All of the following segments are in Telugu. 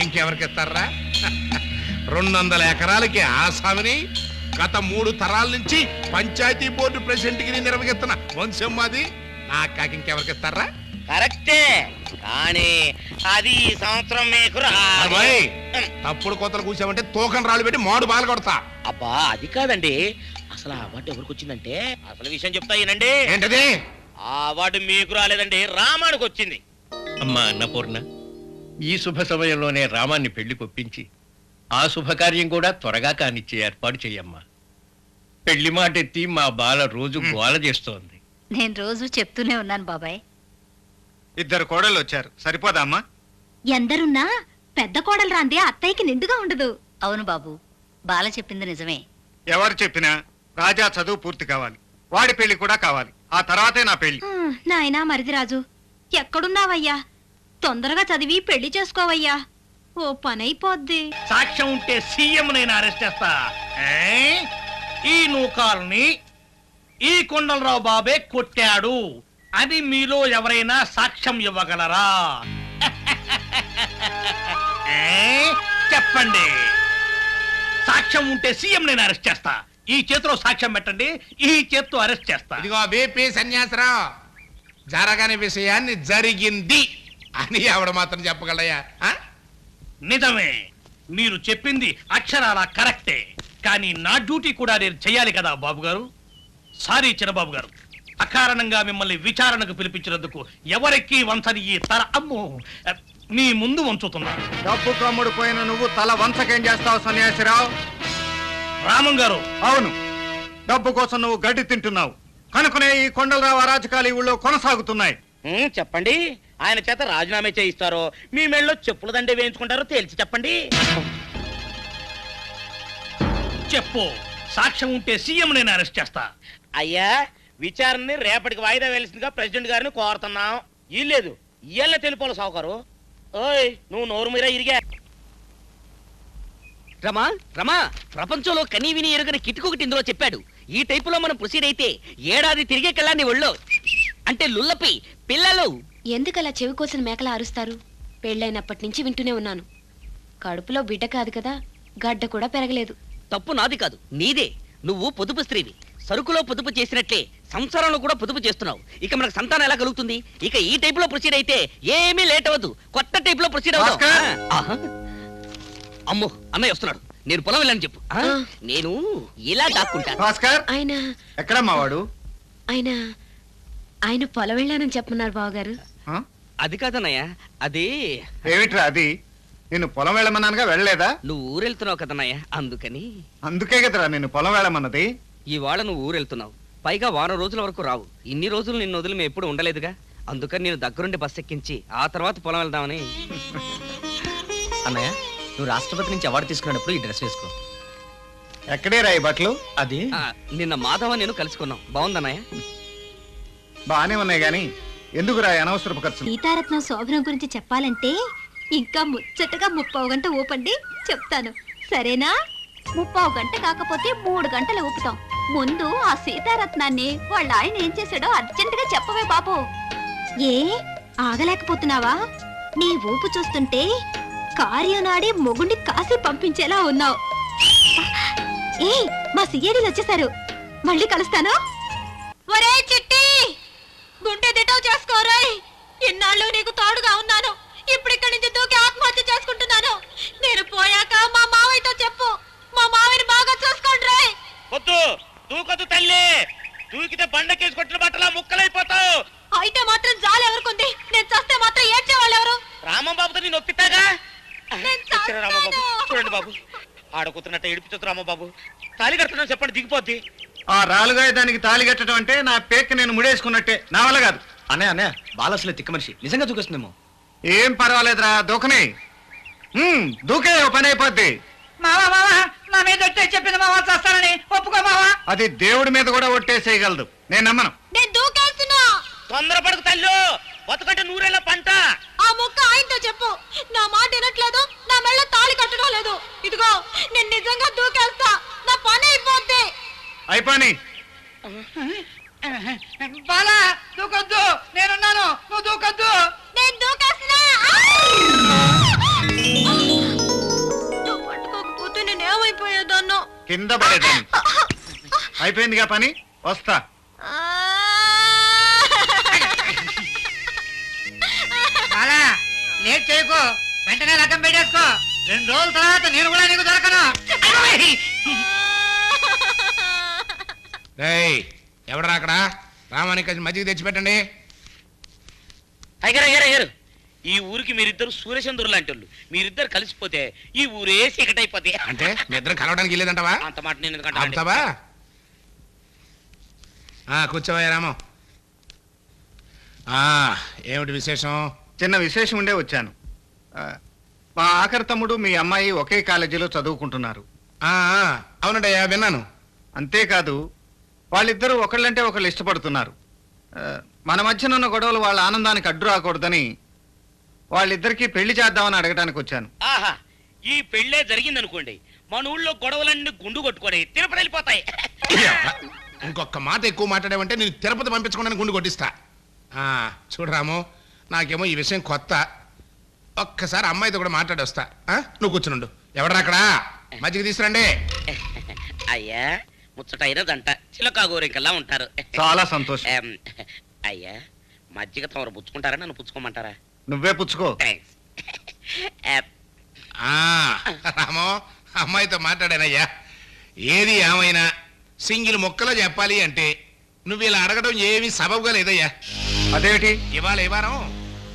ఇంకెవరికి ఇస్తారా? రెండు వందల ఎకరాలకి ఆసామిని గత మూడు తరాల నుంచి పంచాయతీ బోర్డు ప్రెసిడెంట్కి నిర్వహిస్తున్న. వంశం మాది. నా కాకి ఇంకెవరికి ఇస్తారా? కరెక్టే. కానీ అది ఈ సంవత్సరం మీకు రాదు. అబ్బాయి తప్పుడు కోతలు కూసామంటే తూకం రాళ్ళు పెట్టి మాడు బాగా కొడతా. అబ్బా అది కాదండి. అసలు ఆ అవార్డు ఎవరికి వచ్చిందంటే అసలు విషయం చెప్తా ఈనండి ఏంటది? ఆ అవార్డు మీకు రాలేదండి. రామానికి వచ్చింది. అమ్మా అన్నపూర్ణ. ఈ శుభ సమయంలోనే రామాన్ని పెళ్ళి కొప్పించి ఆ శుభకార్యం కూడా త్వరగా కానిచ్చే ఏర్పాటు చెయ్యమ్మా. పెళ్ళి మాట ఎత్తి మా బాల రోజు గోల చేస్తోంది. నేను రోజు చెప్తూనే ఉన్నాను బాబాయ్. ఇద్దరు కోడళ్ళు వచ్చారు. సరిపోదా అమ్మా? ఎందరున్నా పెద్ద కోడలు రాంది అత్తయ్యకి నిండుగా ఉండదు. అవును బాబు బాల చెప్పింది నిజమే. ఎవరు చెప్పినా రాజా చదువు పూర్తి కావాలి. వాడి పెళ్ళి కూడా కావాలి. ఆ తర్వాతే నా పెళ్ళి. నాయనా మరిది రాజు ఎక్కడున్నావయ్యా? తొందరగా చదివి పెళ్ళి చేసుకోవయ్యా. ఓ పనైపోద్ది. సాక్ష్యం ఉంటే సీఎం నేను అరెస్ట్ చేస్తా. ఈ నూకాల్ని ఈ కొండలరావు బాబే కొట్టాడు. అని మీలో ఎవరైనా సాక్ష్యం ఇవ్వగలరా? ఏ? చెప్పండి. సాక్ష్యం ఉంటే సీఎం నేను అరెస్ట్ చేస్తా. ఈ చేతిలో సాక్ష్యం పెట్టండి ఈ చేత్తో అరెస్ట్ చేస్తా. ఇదిగో బీపీ సన్యాసరావు. జరగని విషయాన్ని జరిగింది. అని ఆవిడ మాత్రం చెప్పగలయ్యా. ఆ? నిజమే. మీరు చెప్పింది అక్షరాల కరెక్టే. కానీ నా డ్యూటీ కూడా నేను చెయ్యాలి కదా బాబు గారు సారీ చిన్నబాబు గారు అకారణంగా మిమ్మల్ని విచారణకు పిలిపించినందుకు ఎవరికి వంచని ఈ తల అమ్మో మీ ముందు వంచుతున్నా. డబ్బు కమ్ముడు పోయిన నువ్వు తల వంచకేం చేస్తావు సన్యాసిరావు? రామం గారు అవును. డబ్బు కోసం నువ్వు గడ్డి తింటున్నావు. కనుకనే ఈ కొండలరావు అరాచకాలు ఈ ఊళ్ళో కొనసాగుతున్నాయి. చెప్పండి. ఆయన చేత రాజీనామా చేయిస్తారో మీ మెళ్ళలో చెప్పుల దండే వేయించుకుంటారో తేల్చి చెప్పండి. చెప్పు. సాక్ష్యం ఉంటే సీఎం నేను అరెస్ట్ చేస్తా. అయ్యా విచారణని రేపటికి వాయిదా వేయాల్సిందిగా ప్రెసిడెంట్ గారిని కోరుతున్నాం. ఇల్లేదు ఇయ్యాల తెలుపోవాలి సావుకారు. ఓయ్ నువ్వు నోరు మీరా ఇరిగా. రమా రమా ప్రపంచంలో కనీ విని ఎరుగని కిటుకొకటి ఇందులో చెప్పాడు. ఈ టైపులో మనం ప్రొసీడ్ అయితే ఏడాది తిరిగే కళ్ళాన్ని ఒళ్ళో. అంటే లుల్లపి పిల్లలు. ఎందుకలా చెవి కోసిన మేకలా అరుస్తారు? పెళ్ళైనప్పటి నుంచి వింటూనే ఉన్నాను. కడుపులో బిడ్డ కాదు కదా గడ్డ కూడా పెరగలేదు. తప్పు నాది కాదు నీదే. నువ్వు పొదుపు స్త్రీవి. సరుకులో పొదుపు చేసినట్లే సంసారంలో కూడా పొదుపు చేస్తున్నావు. ఇక మనకు సంతానం ఎలా కలుగుతుంది? ఇక ఈ టైపులో ప్రొసీడ్ అయితే ఏమీ లేట్ అవ్వదు. కొత్త టైపులో ప్రొసీడ్ ఆహా. అమ్మో అన్నయ్య వస్తున్నాడు. నేను పొలం వెళ్ళని చెప్పు. నేను ఇలా దాక్కుంటా. భాస్కర్! ఆయన ఎక్కడమ్మా వాడు? ఆయన ఆయన పొలం వెళ్ళానని చెప్పమన్నారు బావగారు. ఆ? అది కాదన్నయ్య అది ఏమిట్రా అది? నిన్ను పొలం వెళ్ళమన్నానుగా వెళ్ళలేదా? నువ్వు ఊరెళ్తున్నావు కదన్నయ్య అందుకని. అందుకే కదరా నిన్ను పొలం వెళ్ళమన్నది. ఇవాళ నువ్వు ఊరెళ్తున్నావు. పైగా వారం రోజుల వరకు రావు. ఇన్ని రోజులు నిన్ను వదిలి మేము ఎప్పుడు ఉండలేదుగా. అందుకని నేను దగ్గరుండి బస్ ఎక్కించి ఆ తర్వాత పొలం వెళ్దామని. అన్నయ్య నువ్వు రాష్ట్రపతి నుంచి అవార్డు తీసుకున్నప్పుడు ఈ డ్రెస్ వేసుకో. ఎక్కడే రా ఈ బట్టలు? అది? ఆ, నిన్న మాధవ నేను కలుసుకున్నాం. బాగుందన్నయ్య? బానే ఉన్నాయి గాని. ఎందుకు రా అనవసరపు ఖర్చు సీతారత్నం శోభనం గురించి చెప్పాలంటే ఇంకా ముచ్చటగా ముప్పావు గంట ఊపండి చెప్తాను. సరేనా? ముప్పావు గంట కాకపోతే మూడు గంటలు ఊపుతాం. ముందు ఆ సీతారత్నాన్ని వాళ్ళ ఆయన ఏం చేశాడో అర్జెంటుగా చెప్పవే బాబు. ఏ? ఆగలేకపోతున్నావా? నీ ఊపు చూస్తుంటే కార్యనాడి మొగుండి కాసి పంపించేలా ఉన్నావు. ఏ మా సిఐడీలు వచ్చేసారు మళ్ళీ కలుస్తాను. ఒరే చిట్టి! గుండె దిటవు చేసుకోరాయ్ ఇన్నాళ్ళు నీకు తోడుగా ఉన్నాను. ఇప్పుడు ఇక్కడి నుంచి దూకి ఆత్మహత్య చేసుకుంటున్నాను. నేను పోయాక మా మావయ్యతో చెప్పు. మా మావయ్యని బాగా చూసుకోండి రాయ్. వద్దు. దూకొద్దు తల్లి. దూకితే బండకేసి కొట్టిన బట్టలా ముక్కలైపోతావు. అయితే మాత్రం జాలి ఎవరికుంది? నేను చస్తే మాత్రం ఏడ్చే వాళ్ళు ఎవరు? రామం బాబుతో నేను ఒప్పిస్తాగా? నేను వచ్చారా రామబాబు చేస్తాను. చూడండి బాబు. ఆడకుతున్నట్టు ఏడిపించదు రామబాబు తాళి కడుతున్నాను చెప్పండి దిగిపోద్ది. ఆ రాలుగా దానికి తాళి కట్టడం అంటే నా పేక్ నేను ముడేసుకున్నట్టే. నా వల్ల కాదు. అన్నయ్య అన్నయ్య బాలసులే తిక్క మనిషి. నిజంగా దూకొస్తుందేమో? ఏం పర్వాలేదురా దూకని. ఉమ్, దూకే ఓ పని అయిపోద్ది. మావా మావా నా మీద ఒట్టే చెప్పింది మావా చేస్తానని. ఒప్పుకో మావా. అది దేవుడి మీద కూడా ఒట్టేసేయగలదు నేను నమ్మను. నేను దూకేస్తున్నా. తొందరపడకు తల్లు. బతుకంటే నూరేళ్ళ పంట. ఆ ముక్క ఆయనతో చెప్పు. నా మాట వినట్లేదు నా మెళ్ళ తాళి కట్టడం లేదు. ఇదిగో నేను నిజంగా దూకేస్తా. నా పని అయిపోద్ది. అయిపోని. బాలా దూకొద్దు. నేనున్నాను. నువ్వు దూకొద్దు. నేను దూకేస్తున్నా. నువ్వు కింద పడేదాన్ని. అయిపోయిందిగా పని? వస్తా. బాలా లేట్ చేయకు. వెంటనే రకం పెట్టేసుకో. రెండు రోజుల తర్వాత నేను కూడా నీకు దొరకను. రేయ్ ఎవడరా అక్కడ? రామానికి మజ్జిగ తెచ్చిపెట్టండి. అయ్యారు అయ్యారు అయ్యారు ఈ ఊరికి మీరిద్దరు సూర్యచంద్రులు లాంటి వాళ్ళు. మీరిద్దరు కలిసిపోతే ఈ ఊరే చీకటైపోతే అంటే మీ ఇద్దరు కలవడానికి వెళ్ళేదంటావా అంత మాట నేను? ఆపుతావా ఆ, కూర్చోవయ్యా రామం. ఆ, ఏమిటి విశేషం? చిన్న విశేషం ఉండే వచ్చాను. ఆ, మా ఆఖరి తమ్ముడు మీ అమ్మాయి ఒకే కాలేజీలో చదువుకుంటున్నారు. అవునండయ్యా విన్నాను. అంతేకాదు వాళ్ళిద్దరూ ఒకళ్ళంటే ఒకళ్ళు ఇష్టపడుతున్నారు. మన మధ్యన ఉన్న గొడవలు వాళ్ళ ఆనందానికి అడ్డు రాకూడదని వాళ్ళిద్దరికీ పెళ్ళి చేద్దామని అడగడానికి వచ్చాను. ఆహా ఈ పెళ్ళే జరిగిందనుకోండి మన ఊళ్ళో గొడవలన్నీ గుండు కొట్టుకొని తిరుపతి వెళ్ళిపోతాయి. ఇంకొక మాట ఎక్కువ మాట్లాడావంటే నేను తిరుపతి పంపించకుండా గుండు కొట్టిస్తా. ఆ, చూడు రాము నాకేమో ఈ విషయం కొత్త. ఒక్కసారి అమ్మాయితో కూడా మాట్లాడి వస్తా ఆ? నువ్వు కూర్చునుండు. ఎవడరా అక్కడ? మజ్జిగ తీసుకురండి. అయ్యా. ముచ్చటైన దంట. చిలకా గోరింకల్లా ఉంటారు. చాలా సంతోషం. ఏం, అయ్యా మజ్జిగ తమరు పుచ్చుకుంటారా నన్ను పుచ్చుకోమంటారా? నువ్వే పుచ్చుకో. థ్యాంక్స్ ఆ, రామో అమ్మాయితో మాట్లాడానయ్యా. ఏది ఏమైనా సింగిల్ మొక్కలో చెప్పాలి అంటే నువ్వు ఇలా అడగడం ఏమీ సబబుగా లేదయ్యా. అదేమిటి? ఇవాళ ఏ వారం?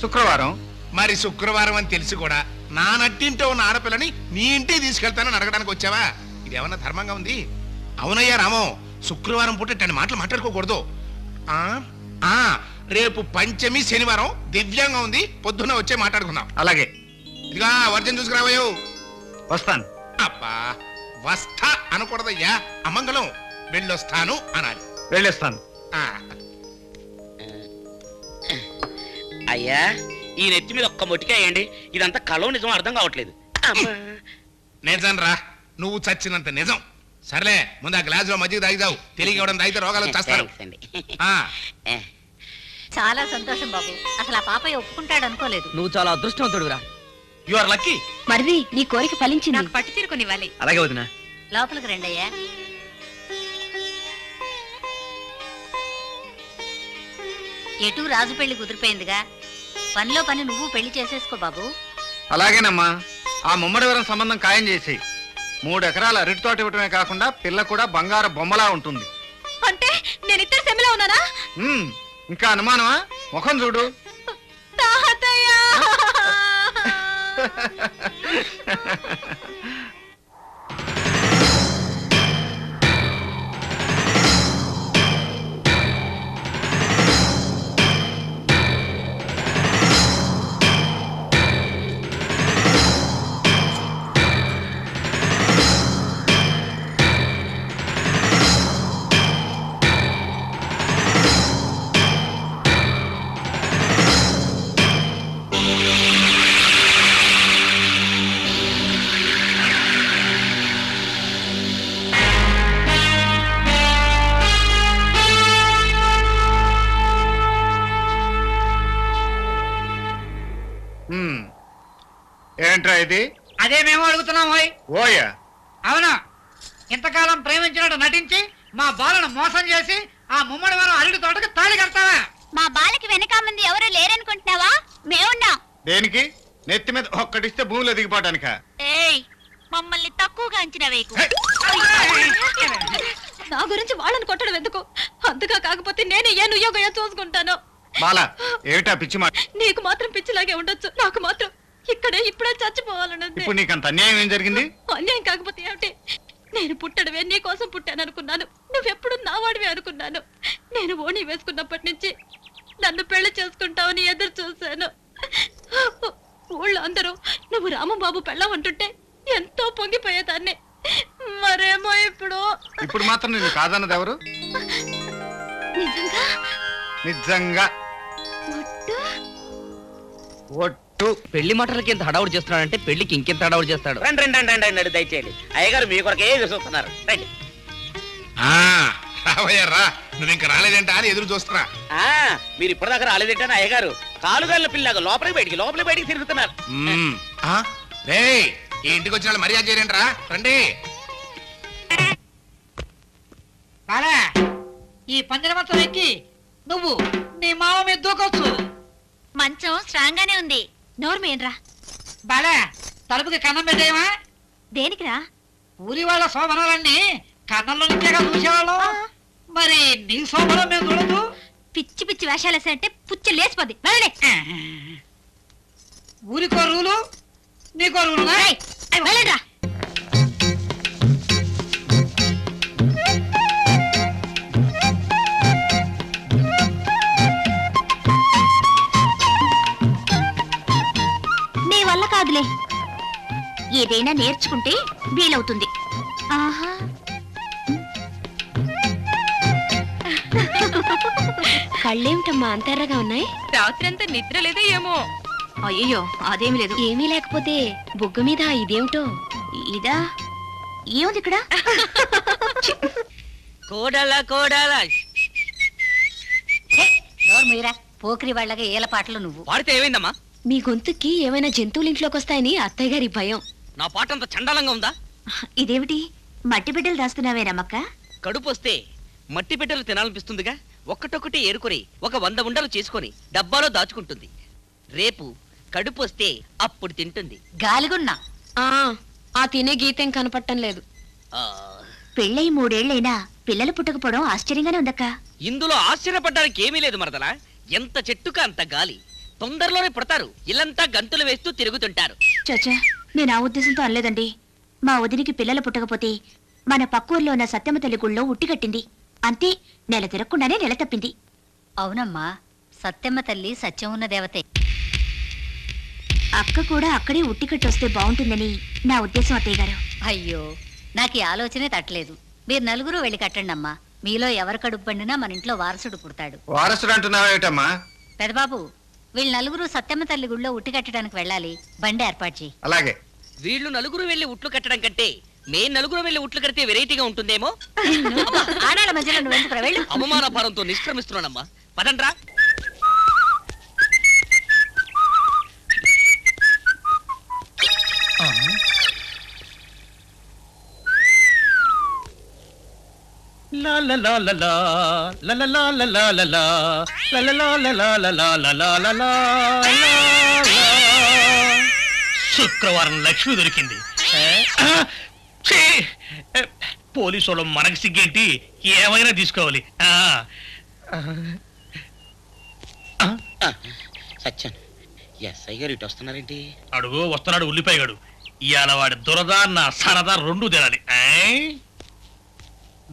శుక్రవారం. మరి శుక్రవారం అని తెలిసి కూడా నా నట్టింటో ఉన్న ఆడపిల్లని నీ ఇంటికి తీసుకెళ్తానని అడగడానికి వచ్చావా? ఇది ఏమన్నా ధర్మంగా ఉంది? అవునయ్యా రామో. శుక్రవారం పూట ఇట్టని మాటలు మాట్లాడుకోకూడదు. ఆ ఆ రేపు పంచమి శనివారం దివ్యంగా ఉంది పొద్దున్న వచ్చే మాట్లాడుకుందాం. అలాగే. ఇదిగా వర్జన్ చూసుకురావయ్యో. వస్తాను. అబ్బా వస్తా అనకూడదయ్యా. అమంగళం. వెళ్ళొస్తాను అనాలి. వెళ్ళేస్తాను. ఆ, అయ్యా ఈ నెత్తి మీద ఒక్క మొట్టికేయండి ఇదంతా కలో నిజం అర్థం కావట్లేదు. అమ్మా. నిజం రా నువ్వు చచ్చినంత నిజం. సర్లే ముందు ఆ గ్లాసులో మజ్జిగ తాగిదావు. తెలియక ఇవ్వడం తాగితే రోగాలు అండి ఏ, చాలా సంతోషం బాబు. అసలు ఆ పాపయ్య ఒప్పుకుంటాడు అనుకోలేదు. నువ్వు చాలా అదృష్టవంతుడురా యు ఆర్ లక్కీ మరిది నీ కోరిక ఫలించింది. నాకు పట్టు తీరుకొనివ్వాలి. అలాగే వదినా. లోపలికి రండయ్యా. ఎటు రాజు పెళ్ళి కుదిరిపోయిందిగా. పనిలో పని నువ్వు పెళ్ళి చేసేసుకో బాబు. అలాగేనమ్మా. ఆ ముమ్మడివరం సంబంధం ఖాయం చేసి మూడు ఎకరాల అరటి తోట ఇవ్వటమే కాకుండా పిల్ల కూడా బంగారు బొమ్మలా ఉంటుంది. అంటే నేను ఇద్దరు సెమిలో ఉన్నానా? ఉమ్, ఇంకా అనుమానమా? ముఖం చూడు. తాతయ్య! అడుగుతున్నాం ఓయ్ ఓయా. అవును? ఇంతకాలం ప్రేమించినట్టు నటించి మా బాలను మోసం చేసి ఆ ముమ్మడి వారం అల్లుడి తోటకు తాళి కడతావా? మా బాలకి వెనక మంది ఎవరు లేరనుకుంటున్నావా? మేమున్నాం. దేనికి? నెత్తి మీద ఒక్కటిస్తే భూమిలో దిగిపోవటానిక? ఏయ్ మమ్మల్ని తక్కువగా అంచనా వేయకు. నా గురించి వాళ్ళని కొట్టడం ఎందుకు? అంతగా కాకపోతే నేను ఏ నుయ్యోగయో చూసుకుంటాను. బాలా ఏమిటా పిచ్చి మాట? నీకు మాత్రం పిచ్చిలాగే ఉండొచ్చు. నాకు మాత్రం ఇక్కడే ఇప్పుడే చచ్చిపోవాలనుంది. ఇప్పుడు నీకు అంత అన్యాయం ఏం జరిగింది? అన్యాయం కాకపోతే ఏమిటి? నేను పుట్టడమే నీ కోసం పుట్టాను అనుకున్నాను నువ్వెప్పుడు నా వాడివి అనుకున్నాను. నేను ఓణి వేసుకున్నప్పటి నుంచి నన్ను పెళ్ళి చేసుకుంటావని ఎదురు చూశాను. ఊళ్ళో అందరూ నువ్వు రామబాబు పెళ్ళమంటుంటే ఎంతో పొంగిపోయేదాన్ని. మరేమో ఇప్పుడు. ఇప్పుడు మాత్రం నేను కాదన్నది ఎవరు? నిజంగా? నిజంగా. ఒట్టు. పెళ్ళి మాటలకి ఎంత హడావుడు చేస్తున్నాడంటే పెళ్ళికి ఇంకెంత హడావుడు చేస్తాడు? రండి రండి రండి రండి రండి దయచేయండి. అయ్యగారు మీ కొరకే చూస్తున్నారు? రండి. ఆ, రావయ్యా రా. నువ్వు ఇంకా రాలేదంటా అని ఎదురు చూస్తున్నా. ఆ మీరు ఇప్పటిదాకా రాలేదంటే అయ్యగారు కాలుగాళ్ళ పిల్లగా లోపలికి బయటికి లోపలికి బయటికి తిరుగుతున్నారు. మ్మ్. ఆ, రేయ్ ఈ ఇంటికి వచ్చిన వాళ్ళు మర్యాద చేయరంట్రా. రండి. బాలే ఈ పందిరి మొత్తం ఎక్కి నువ్వు నీ మామ మీద దూకొచ్చు. మంచం స్ట్రాంగ్ గానే ఉంది. నోరు మేన్రా బాలే తలుపుకి కన్నం పెట్టేయమా? దేనికిరా? ఊరి వాళ్ళ శోభనాలన్నీ కన్నంలో నుంచేగా చూసేవాళ్ళం. మరి నీ శోభనం మేము చూడదు పిచ్చి పిచ్చి వేషాలు వేసాయంటే పుచ్చి లేచిపోద్ది. వెళ్ళండి. ఊరికో రూలు నీకో రూలు ఏయ్, కాదులే. ఏదైనా నేర్చుకుంటే వీలవుతుంది. ఆహా. కళ్ళేమిటమ్మా అంత ఎర్రగా ఉన్నాయి? రాత్రంతా నిద్ర లేదో ఏమో? అయ్యో అదేమి లేదు. ఏమీ లేకపోతే బుగ్గ మీద ఇదేమిటో? ఇదా? ఏముంది ఇక్కడ? కోడల కోడల. మీరా పోకిరి వాళ్ళగా ఏల పాటలు నువ్వు. పాడితే ఏమైందమ్మా? మీ గొంతుకి ఏమైనా జంతువులు ఇంట్లోకి వస్తాయని అత్తయ్య గారి భయం. నా పాట అంత చండాలంగా ఉందా? ఇదేమిటి? మట్టి బిడ్డలు దాస్తున్నావేనమ్మక్క కడుపు వస్తే మట్టి బిడ్డలు తినాలనిపిస్తుందిగా? ఒక్కటొక్కటి ఏరుకొని ఒక వంద ఉండలు చేసుకొని డబ్బాలో దాచుకుంటుంది. రేపు కడుపు వస్తే అప్పుడు తింటుంది. గాలిగున్నా. ఆ ఆ తినే గీతేం కనపట్టం లేదు. ఆ, పెళ్ళై మూడేళ్ళైనా పిల్లలు పుట్టకపోవడం ఆశ్చర్యంగానే ఉందక్క. ఇందులో ఆశ్చర్యపడడానికి ఏమీ లేదు మరదలా. ఎంత చెట్టుక అంత గాలి. తొందరలోనే పుడతారు. ఇల్లంతా గంతులు వేస్తూ తిరుగుతుంటారు. చచ్చా నేను ఆ ఉద్దేశంతో అనలేదండి. మా వదినికి పిల్లలు పుట్టకపోతే మన పక్కూర్లో ఉన్న సత్యమ తల్లి గుళ్ళో ఉట్టికట్టింది అంతే నెల తిరగకుండానే నెల తప్పింది. అవునమ్మా సత్యమ్మ తల్లి సత్యం ఉన్న దేవతే. అక్క కూడా అక్కడే ఉట్టికట్టొస్తే బాగుంటుందని నా ఉద్దేశం అత్తయ్య గారు. అయ్యో నాకు ఈ ఆలోచనే తట్టలేదు. మీరు నలుగురు వెళ్ళి కట్టండి అమ్మా మీలో ఎవరు కడుపు పండినా మన ఇంట్లో వారసుడు పుడతాడు. వారసుడు అంటున్నావేటమ్మా పెదబాబు వీళ్ళు నలుగురు సత్యమ్మ తల్లి గుళ్ళో ఉట్టి కట్టడానికి వెళ్ళాలి. బండి ఏర్పాటు చేయి. అలాగే. వీళ్ళు నలుగురు వెళ్ళి ఉట్లు కట్టడం కంటే మే నలుగురు వెళ్ళి ఉట్లు కడితే వెరైటీగా ఉంటుందేమో? ఆడాళ్ళ మధ్యలో నువ్వు వెళ్ళు. అవమాన భారంతో నిష్క్రమిస్తున్నానమ్మా. పదండ్రా. శుక్రవారం లక్ష్మి దొరికింది పోలీసు వాళ్ళు మనకి సిగ్గేంటి ఏమైనా తీసుకోవాలి సత్యం ఎస్ఐ గారు ఇటు వస్తున్నారేంటి అడుగు వస్తున్నాడు ఉల్లిపాయగాడు ఇవాళ వాడి దురద నా సరదా రెండు తినాలి?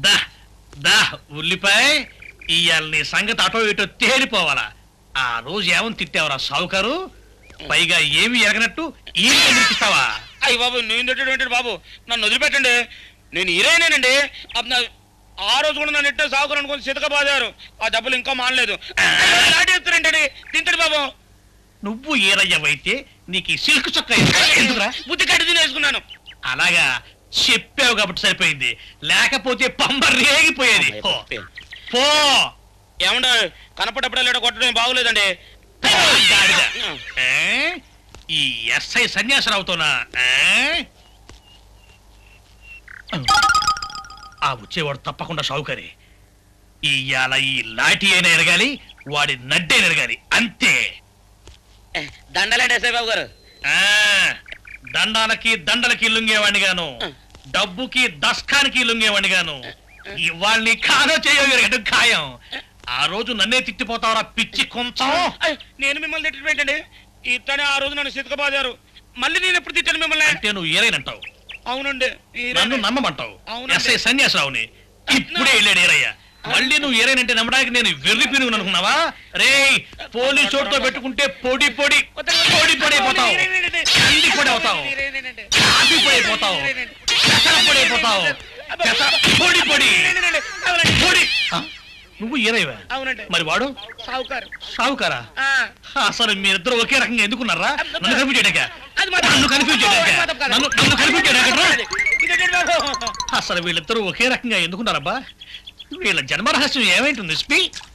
దా దా ఉల్లిపాయ. ఇవాళ నీ సంగతి అటో ఇటో తేలిపోవాలా. ఆ రోజు ఏమని తిట్టావరా సావుకారు? పైగా ఏమి ఎరగనట్టు ఈ నిర్పిస్తావా అయ్యి బాబు నేను తిట్టడం బాబు? నన్ను వదిలిపెట్టండి. నేను హీరోయినేనండి. నా- ఆ రోజు కూడా నన్ను ఇట్టే సాగుకుని అనుకుని సితక బాదారు ఆ దెబ్బలు ఇంకా మానలేదు. తింటాడు బాబు. నువ్వు ఏరయ్యవైతే నీకు ఈ సిల్క్ చొక్క బుద్ధి కట్టి తినేసుకున్నాను. అలాగా? చెప్పావు కాబట్టి సరిపోయింది. లేకపోతే పంబ రేగిపోయేది. పో. పో. ఏమంటే కనపడప్పుడే లేడ కొట్టడం బాగులేదండి. పో, గాడిద. ఏ? ఈ ఎస్ఐ సన్యాసరావుతోనా? ఏ? ఆ వచ్చేవాడు తప్పకుండా షావుకరి. ఇవాళ ఈ లాఠీ అయినా ఎరగాలి వాడి నడ్డే ఎరగాలి. అంతే. దండలేండి ఎస్ఐ బాబు గారు ఆ. దండాలకి దండలకి లొంగేవాడిని గాను డబ్బుకి దస్కానికి లొంగేవాడిని గాను ఇవాళ్ళని కాదో చేయగలిగడం ఖాయం. ఆ. రోజు నన్నే తిట్టిపోతావరా పిచ్చి కొంచెం? నేను మిమ్మల్ని తిట్టడం ఏంటండి ఇతనే ఆ రోజు నన్ను సితక బాదారు మళ్ళీ నేను ఎప్పుడు తిట్టాను మిమ్మల్ని? అంటే నువ్వు ఏరైనంటావు అవునండి. నన్ను నమ్మమంటావు. ఎస్ఐ సన్యాసరావుని ఇప్పుడే వెళ్ళాడు ఏరయ్య మళ్ళీ నువ్వు ఏరైనంటే నమ్మడానికి నేను వెర్రి పినుగు అనుకున్నావా? రే పోలీసు చోటుతో పెట్టుకుంటే పొడి పొడి పొడి పొడి అయిపోతావు. పొడి అవుతావు. కాఫీ పొడి అయిపోతావు. పెసర పొడి అయిపోతావు. పెసర పొడి పొడి. పొడి. ఆ? నువ్వు ఏరైవా అవునండి. మరి వాడు? సావుకారు. సావుకారా? ఆ. అసలు మీరిద్దరు ఒకే రకంగా ఎందుకున్నారా? నన్ను కన్ఫ్యూజ్? అది నన్ను కన్ఫ్యూజ్ కాదు. నన్ను నన్ను కన్ఫ్యూజ్ బాబు? అసలు వీళ్ళిద్దరూ ఒకే రకంగా ఎందుకున్నారబ్బా? వీళ్ళ జన్మరహస్యం ఏమైంటుంది స్పీ